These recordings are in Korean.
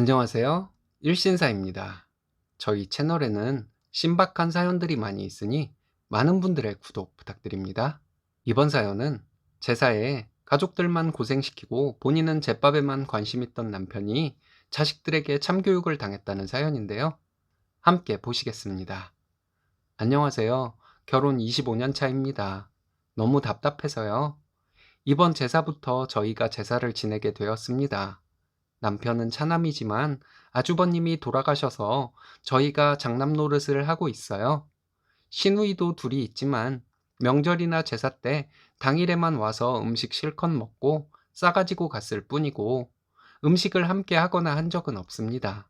안녕하세요. 일신사입니다. 저희 채널에는 신박한 사연들이 많이 있으니 많은 분들의 구독 부탁드립니다. 이번 사연은 제사에 가족들만 고생시키고 본인은 제밥에만 관심 있던 남편이 자식들에게 참교육을 당했다는 사연인데요. 함께 보시겠습니다. 안녕하세요. 결혼 25년 차입니다. 너무 답답해서요. 이번 제사부터 저희가 제사를 지내게 되었습니다. 남편은 차남이지만 아주버님이 돌아가셔서 저희가 장남 노릇을 하고 있어요. 시누이도 둘이 있지만 명절이나 제사 때 당일에만 와서 음식 실컷 먹고 싸가지고 갔을 뿐이고 음식을 함께 하거나 한 적은 없습니다.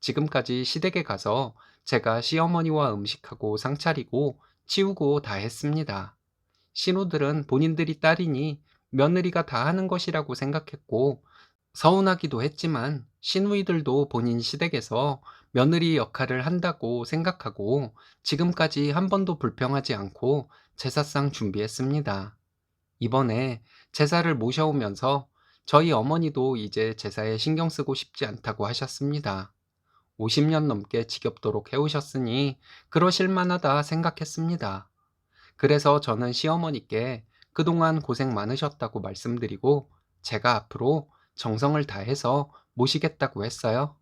지금까지 시댁에 가서 제가 시어머니와 음식하고 상 차리고 치우고 다 했습니다. 신우들은 본인들이 딸이니 며느리가 다 하는 것이라고 생각했고 서운하기도 했지만 시누이들도 본인 시댁에서 며느리 역할을 한다고 생각하고 지금까지 한 번도 불평하지 않고 제사상 준비했습니다. 이번에 제사를 모셔오면서 저희 어머니도 이제 제사에 신경 쓰고 싶지 않다고 하셨습니다. 50년 넘게 지겹도록 해오셨으니 그러실 만하다 생각했습니다. 그래서 저는 시어머니께 그동안 고생 많으셨다고 말씀드리고 제가 앞으로 정성을 다해서 모시겠다고 했어요.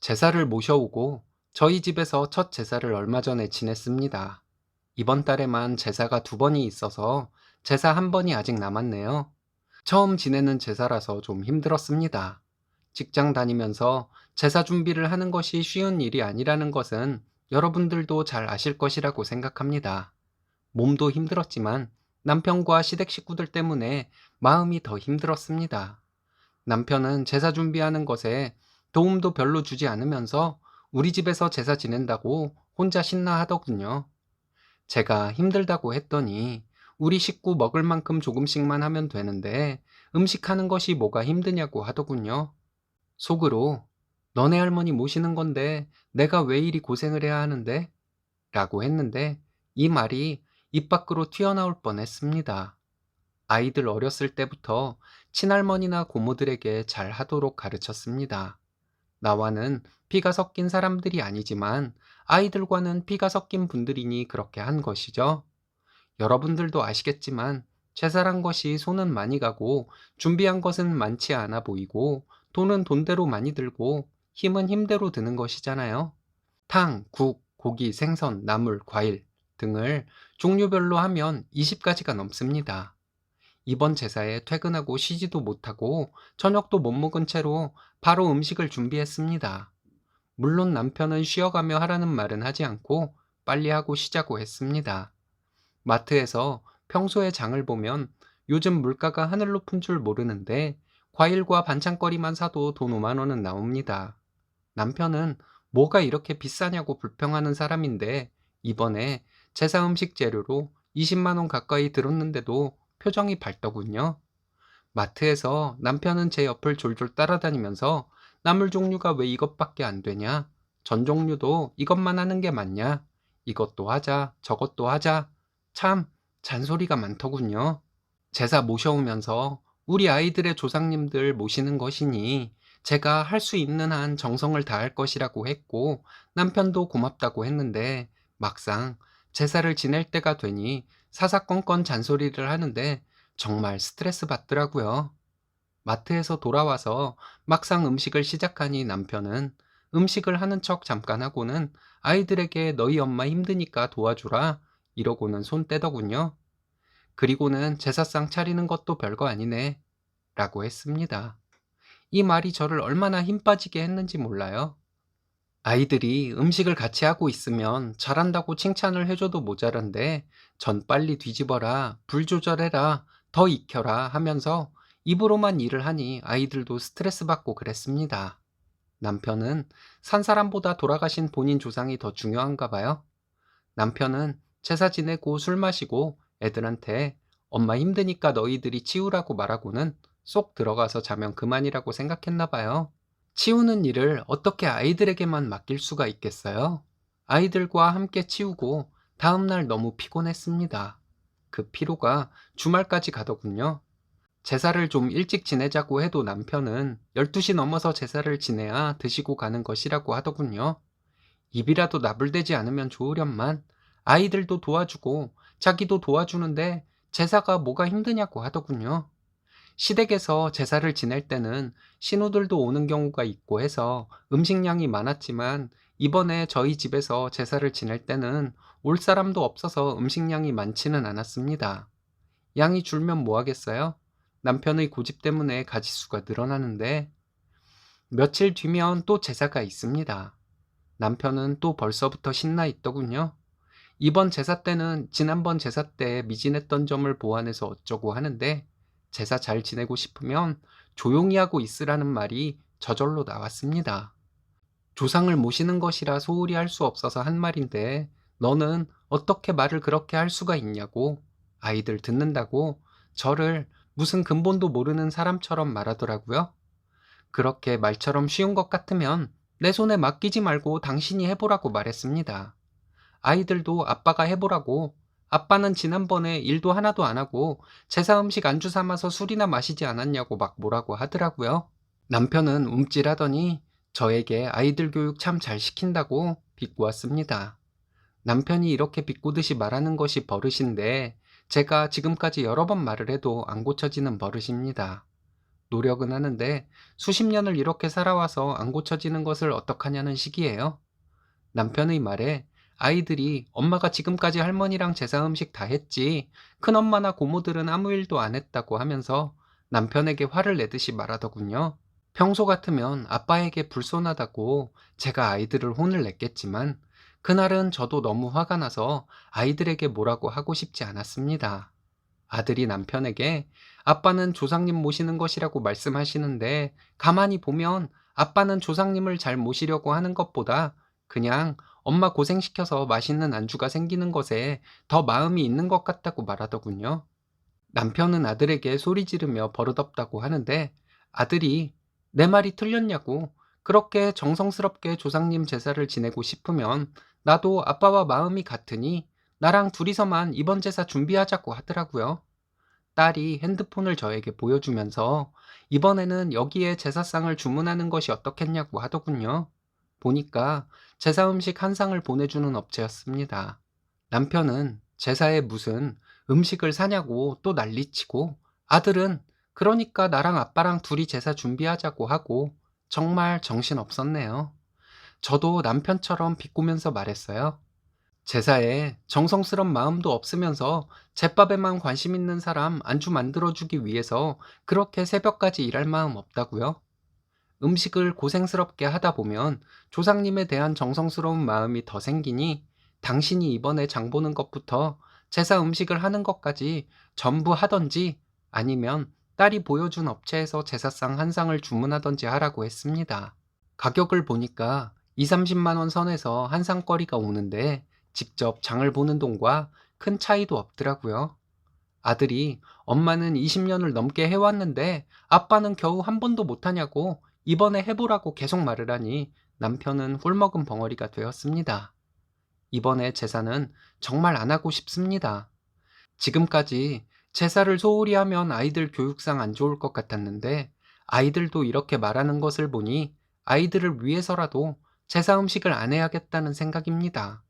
제사를 모셔오고 저희 집에서 첫 제사를 얼마 전에 지냈습니다. 이번 달에만 제사가 두 번이 있어서 제사 한 번이 아직 남았네요. 처음 지내는 제사라서 좀 힘들었습니다. 직장 다니면서 제사 준비를 하는 것이 쉬운 일이 아니라는 것은 여러분들도 잘 아실 것이라고 생각합니다. 몸도 힘들었지만 남편과 시댁 식구들 때문에 마음이 더 힘들었습니다. 남편은 제사 준비하는 것에 도움도 별로 주지 않으면서 우리 집에서 제사 지낸다고 혼자 신나 하더군요. 제가 힘들다고 했더니 우리 식구 먹을 만큼 조금씩만 하면 되는데 음식하는 것이 뭐가 힘드냐고 하더군요. 속으로 너네 할머니 모시는 건데 내가 왜 이리 고생을 해야 하는데? 라고 했는데 이 말이 입 밖으로 튀어나올 뻔했습니다. 아이들 어렸을 때부터 친할머니나 고모들에게 잘 하도록 가르쳤습니다. 나와는 피가 섞인 사람들이 아니지만 아이들과는 피가 섞인 분들이니 그렇게 한 것이죠. 여러분들도 아시겠지만 제사란 것이 손은 많이 가고 준비한 것은 많지 않아 보이고 돈은 돈대로 많이 들고 힘은 힘대로 드는 것이잖아요. 탕, 국, 고기, 생선, 나물, 과일 등을 종류별로 하면 20가지가 넘습니다. 이번 제사에 퇴근하고 쉬지도 못하고 저녁도 못 먹은 채로 바로 음식을 준비했습니다. 물론 남편은 쉬어가며 하라는 말은 하지 않고 빨리 하고 쉬자고 했습니다. 마트에서 평소에 장을 보면 요즘 물가가 하늘 높은 줄 모르는데 과일과 반찬거리만 사도 돈 5만 원은 나옵니다. 남편은 뭐가 이렇게 비싸냐고 불평하는 사람인데 이번에 제사 음식 재료로 20만 원 가까이 들었는데도 표정이 밝더군요. 마트에서 남편은 제 옆을 졸졸 따라다니면서 나물 종류가 왜 이것밖에 안 되냐? 전 종류도 이것만 하는 게 맞냐? 이것도 하자, 저것도 하자. 참, 잔소리가 많더군요. 제사 모셔오면서 우리 아이들의 조상님들 모시는 것이니 제가 할 수 있는 한 정성을 다할 것이라고 했고 남편도 고맙다고 했는데 막상 제사를 지낼 때가 되니 사사건건 잔소리를 하는데 정말 스트레스 받더라고요. 마트에서 돌아와서 막상 음식을 시작하니 남편은 음식을 하는 척 잠깐 하고는 아이들에게 너희 엄마 힘드니까 도와주라 이러고는 손 떼더군요. 그리고는 제사상 차리는 것도 별거 아니네 라고 했습니다. 이 말이 저를 얼마나 힘 빠지게 했는지 몰라요. 아이들이 음식을 같이 하고 있으면 잘한다고 칭찬을 해줘도 모자란데 전 빨리 뒤집어라, 불 조절해라, 더 익혀라 하면서 입으로만 일을 하니 아이들도 스트레스 받고 그랬습니다. 남편은 산 사람보다 돌아가신 본인 조상이 더 중요한가 봐요. 남편은 제사 지내고 술 마시고 애들한테 엄마 힘드니까 너희들이 치우라고 말하고는 쏙 들어가서 자면 그만이라고 생각했나 봐요. 치우는 일을 어떻게 아이들에게만 맡길 수가 있겠어요? 아이들과 함께 치우고 다음날 너무 피곤했습니다. 그 피로가 주말까지 가더군요. 제사를 좀 일찍 지내자고 해도 남편은 12시 넘어서 제사를 지내야 드시고 가는 것이라고 하더군요. 입이라도 나불대지 않으면 좋으련만 아이들도 도와주고 자기도 도와주는데 제사가 뭐가 힘드냐고 하더군요. 시댁에서 제사를 지낼 때는 신우들도 오는 경우가 있고 해서 음식량이 많았지만 이번에 저희 집에서 제사를 지낼 때는 올 사람도 없어서 음식량이 많지는 않았습니다. 양이 줄면 뭐 하겠어요? 남편의 고집 때문에 가지수가 늘어나는데 며칠 뒤면 또 제사가 있습니다. 남편은 또 벌써부터 신나 있더군요. 이번 제사 때는 지난번 제사 때 미진했던 점을 보완해서 어쩌고 하는데 제사 잘 지내고 싶으면 조용히 하고 있으라는 말이 저절로 나왔습니다. 조상을 모시는 것이라 소홀히 할 수 없어서 한 말인데 너는 어떻게 말을 그렇게 할 수가 있냐고 아이들 듣는다고 저를 무슨 근본도 모르는 사람처럼 말하더라고요. 그렇게 말처럼 쉬운 것 같으면 내 손에 맡기지 말고 당신이 해보라고 말했습니다. 아이들도 아빠가 해보라고 아빠는 지난번에 일도 하나도 안 하고 제사 음식 안주 삼아서 술이나 마시지 않았냐고 막 뭐라고 하더라고요. 남편은 움찔하더니 저에게 아이들 교육 참 잘 시킨다고 비꼬았습니다. 남편이 이렇게 비꼬듯이 말하는 것이 버릇인데 제가 지금까지 여러 번 말을 해도 안 고쳐지는 버릇입니다. 노력은 하는데 수십 년을 이렇게 살아와서 안 고쳐지는 것을 어떡하냐는 식이에요. 남편의 말에 아이들이 엄마가 지금까지 할머니랑 제사 음식 다 했지 큰엄마나 고모들은 아무 일도 안 했다고 하면서 남편에게 화를 내듯이 말하더군요. 평소 같으면 아빠에게 불손하다고 제가 아이들을 혼을 냈겠지만 그날은 저도 너무 화가 나서 아이들에게 뭐라고 하고 싶지 않았습니다. 아들이 남편에게 아빠는 조상님 모시는 것이라고 말씀하시는데 가만히 보면 아빠는 조상님을 잘 모시려고 하는 것보다 그냥 엄마 고생시켜서 맛있는 안주가 생기는 것에 더 마음이 있는 것 같다고 말하더군요. 남편은 아들에게 소리 지르며 버릇없다고 하는데 아들이 내 말이 틀렸냐고 그렇게 정성스럽게 조상님 제사를 지내고 싶으면 나도 아빠와 마음이 같으니 나랑 둘이서만 이번 제사 준비하자고 하더라고요. 딸이 핸드폰을 저에게 보여주면서 이번에는 여기에 제사상을 주문하는 것이 어떻겠냐고 하더군요. 보니까 제사 음식 한 상을 보내주는 업체였습니다. 남편은 제사에 무슨 음식을 사냐고 또 난리치고 아들은 그러니까 나랑 아빠랑 둘이 제사 준비하자고 하고 정말 정신 없었네요. 저도 남편처럼 비꼬면서 말했어요. 제사에 정성스런 마음도 없으면서 제밥에만 관심 있는 사람 안주 만들어주기 위해서 그렇게 새벽까지 일할 마음 없다고요? 음식을 고생스럽게 하다 보면 조상님에 대한 정성스러운 마음이 더 생기니 당신이 이번에 장 보는 것부터 제사 음식을 하는 것까지 전부 하던지 아니면 딸이 보여준 업체에서 제사상 한 상을 주문하던지 하라고 했습니다. 가격을 보니까 2, 30만 원 선에서 한 상거리가 오는데 직접 장을 보는 돈과 큰 차이도 없더라고요. 아들이 엄마는 20년을 넘게 해왔는데 아빠는 겨우 한 번도 못하냐고 이번에 해보라고 계속 말을 하니 남편은 꿀먹은 벙어리가 되었습니다. 이번에 제사는 정말 안 하고 싶습니다. 지금까지 제사를 소홀히 하면 아이들 교육상 안 좋을 것 같았는데 아이들도 이렇게 말하는 것을 보니 아이들을 위해서라도 제사 음식을 안 해야겠다는 생각입니다.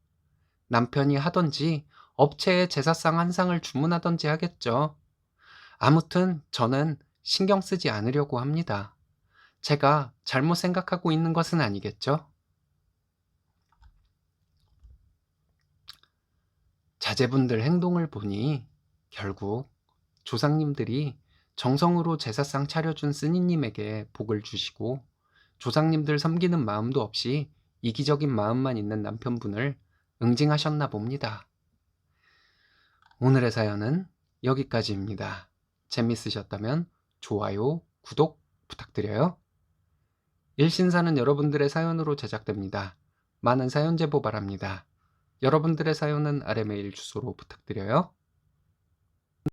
남편이 하던지 업체에 제사상 한 상을 주문하던지 하겠죠. 아무튼 저는 신경 쓰지 않으려고 합니다. 제가 잘못 생각하고 있는 것은 아니겠죠? 자제분들 행동을 보니 결국 조상님들이 정성으로 제사상 차려준 스님님에게 복을 주시고 조상님들 섬기는 마음도 없이 이기적인 마음만 있는 남편분을 응징하셨나 봅니다. 오늘의 사연은 여기까지입니다. 재밌으셨다면 좋아요, 구독 부탁드려요. 일신사는 여러분들의 사연으로 제작됩니다. 많은 사연 제보 바랍니다. 여러분들의 사연은 아래 메일 주소로 부탁드려요.